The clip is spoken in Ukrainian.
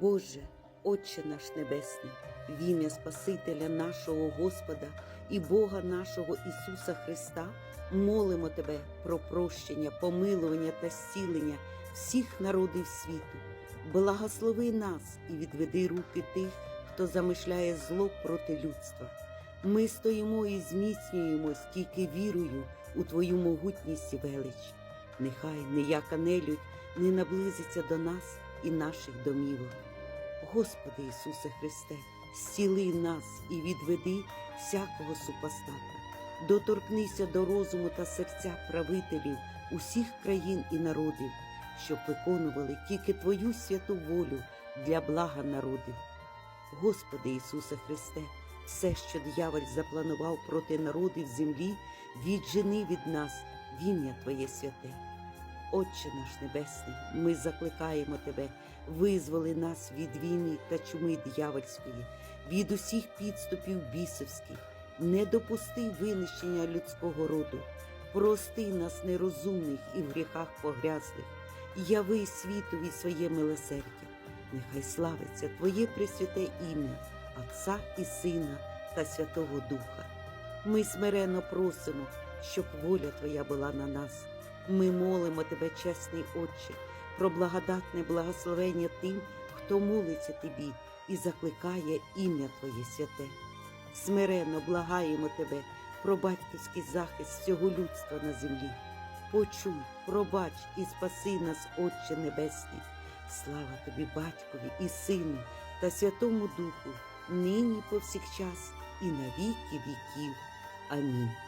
Боже, Отче наш Небесний, в ім'я Спасителя нашого Господа і Бога нашого Ісуса Христа, молимо Тебе про прощення, помилування та зцілення всіх народів світу. Благослови нас і відведи руки тих, хто замишляє зло проти людства. Ми стоїмо і зміцнюємось тільки вірою у Твою могутність і велич. Нехай ніяка нелюдь не наблизиться до нас і наших домівок. Господи Ісусе Христе, зціли нас і відведи всякого супостата. Доторкнися до розуму та серця правителів усіх країн і народів, щоб виконували тільки Твою святу волю для блага народів. Господи Ісусе Христе, все, що дьяволь запланував проти народів землі, віджени від нас в ім'я Твоє святе. Отче наш Небесний, ми закликаємо Тебе, визволи нас від війни та чуми дьявольської, від усіх підступів бісовських, не допусти винищення людського роду, прости нас нерозумних і в гріхах погрязлих, яви світові своє милосердя, нехай славиться Твоє пресвяте ім'я, Отця і Сина та Святого Духа. Ми смиренно просимо, щоб воля Твоя була на нас. Ми молимо Тебе, чесний Отче, про благодатне благословення тим, хто молиться Тобі і закликає ім'я Твоє святе. Смиренно благаємо Тебе про батьківський захист всього людства на землі. Почуй, пробач і спаси нас, Отче Небесний. Слава тобі, Батькові і Сину та Святому Духу, нині повсякчас і на віки віків. Амінь.